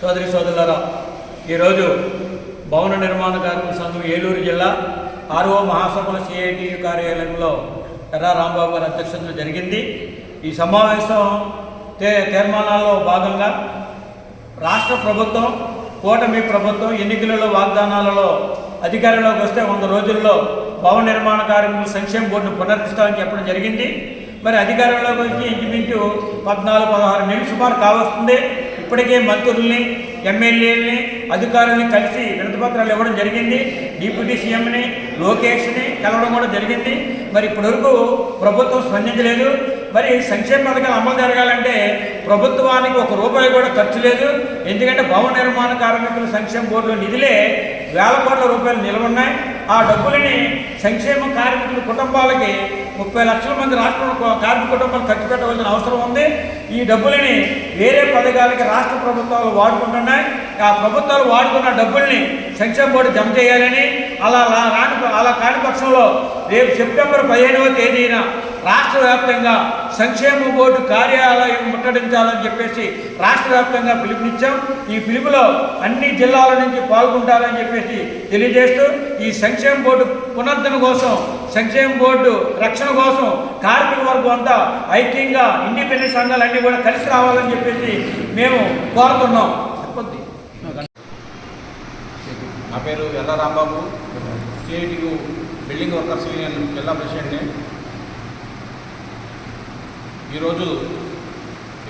సోదరి సోదరులారా ఈరోజు భవన నిర్మాణ కార్మిక సంఘం ఏలూరు జిల్లా ఆర్ఓ మహాసభల సిఐటి కార్యాలయంలో ఎర్రా రాంబాబు గారి అధ్యక్షతన జరిగింది. ఈ సమావేశం తే తీర్మానాల్లో భాగంగా రాష్ట్ర ప్రభుత్వం కూటమి ప్రభుత్వం ఎన్నికలలో వాగ్దానాలలో అధికారంలోకి వస్తే వంద రోజుల్లో భవన నిర్మాణ కార్మికుల సంక్షేమ బోర్డును పునరుద్ధరిస్తామని చెప్పడం జరిగింది. మరి అధికారంలోకి వచ్చి ఇంచుమించు పద్నాలుగు పదహారు నెలలు సుమారు కావస్తుంది. ఇప్పటికే మంత్రుల్ని ఎమ్మెల్యేలని అధికారుల్ని కలిసి వినతిపత్రాలు ఇవ్వడం జరిగింది. డిప్యూటీ సీఎంని లోకేష్ని కలవడం కూడా జరిగింది. మరి ఇప్పటివరకు ప్రభుత్వం స్పందించలేదు. మరి సంక్షేమ పథకాలు అమలు జరగాలంటే ప్రభుత్వానికి ఒక రూపాయి కూడా ఖర్చు లేదు. ఎందుకంటే భవన నిర్మాణ కార్మికుల సంక్షేమ బోర్డులో నిధులే వేల కోట్ల రూపాయలు నిలవన్నాయి ఆ డబ్బులని సంక్షేమ కార్మికుల కుటుంబాలకి ముప్పై లక్షల మంది రాష్ట్ర కార్మిక కుటుంబాలు ఖర్చు పెట్టవలసిన అవసరం ఉంది. ఈ డబ్బులని వేరే పథకాలకి రాష్ట్ర ప్రభుత్వాలు వాడుకుంటున్నాయి. ఆ ప్రభుత్వాలు వాడుకున్న డబ్బుల్ని సంక్షేమ బోర్డు జమ చేయాలని అలా రాని అలా కాని పక్షంలో రేపు సెప్టెంబర్ పదిహేనవ తేదీన రాష్ట్ర వ్యాప్తంగా సంక్షేమ బోర్డు కార్యాలయం ముట్టడించాలని చెప్పేసి రాష్ట్ర వ్యాప్తంగా పిలుపునిచ్చాం. ఈ పిలుపులో అన్ని జిల్లాల నుంచి పాల్గొంటారని చెప్పేసి తెలియజేస్తూ ఈ సంక్షేమ బోర్డు పునరుద్ధరణ కోసం సంక్షేమ బోర్డు రక్షణ కోసం కార్మిక వర్గం అంతా ఐక్యంగా ఇండిపెండెంట్ సంఘాలన్నీ కూడా కలిసి రావాలని చెప్పేసి మేము కోరుతున్నాం. చెప్పొద్ది. నా పేరు Ella Rambabu. CITU building workers union జిల్లా ప్రెసిడెంట్ని. ఈరోజు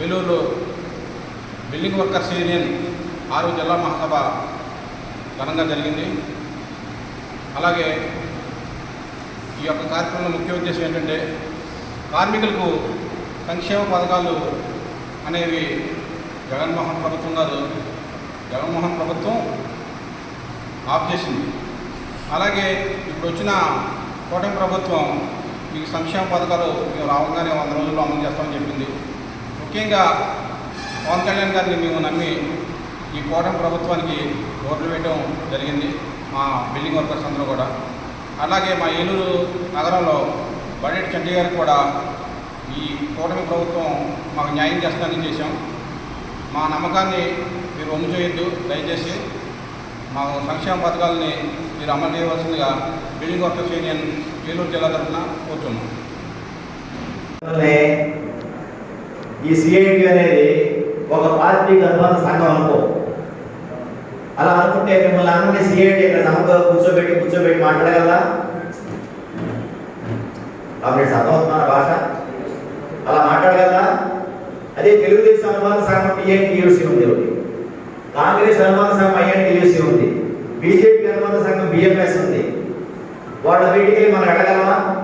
ఏలూరులో బిల్డింగ్ వర్కర్స్ యూనియన్ ఆరు జిల్లా మహాసభ ఘనంగా జరిగింది. అలాగే ఈ యొక్క కార్యక్రమంలో ముఖ్య ఉద్దేశం ఏంటంటే కార్మికులకు సంక్షేమ పథకాలు అనేవి జగన్మోహన్ ప్రభుత్వం గారు జగన్మోహన్ ప్రభుత్వం ఆఫ్ చేసింది. అలాగే ఇప్పుడు వచ్చిన కూటమి ప్రభుత్వం మీకు సంక్షేమ పథకాలు మేము రావగానే వంద రోజుల్లో అమలు చేస్తామని చెప్పింది. ముఖ్యంగా పవన్ కళ్యాణ్ గారిని మేము నమ్మి ఈ కూటమి ప్రభుత్వానికి ఓట్లు వేయడం జరిగింది మా బిల్డింగ్ వర్కర్స్ అందరూ కూడా. అలాగే మా ఏలూరు నగరంలో బడెట్ చండీ గారికి కూడా ఈ కూటమి ప్రభుత్వం మాకు న్యాయం చేస్తానని చేశాం. మా నమ్మకాన్ని మీరు ఒమ్ము చేయొద్దు దయచేసి మా సంక్షేమ పథకాలని మీరు అమలు చేయవలసిందిగా బిల్డింగ్ వర్కర్స్ యూనియన్ ఏలూరు జిల్లా తరఫున కోరుతున్నాం. ఈ సిఐటి అనేది ఒక పార్టీ గర్భాన సంఘం అనుకో. అలా అనుకుంటే మిమ్మల్ని అందరినీ సిఐటి ఇక్కడ సభలో కూర్చోబెట్టి కూర్చోబెట్టి మాట్లాడగలరా? కామ్రేడ్స్ అర్థమవుతున్న భాష? అలా మాట్లాడగలరా? అదే తెలుగుదేశం అనుమాన సంఘం టీఎన్టీయూసీ ఉంది కాంగ్రెస్ అనుమాన సంఘం ఐఎన్టీయూసీ ఉంది. బీజేపీ అనుబంధ సంఘం బిఎంఎస్ ఉంది. వాళ్ళ వీటికి మనం అడగలమా?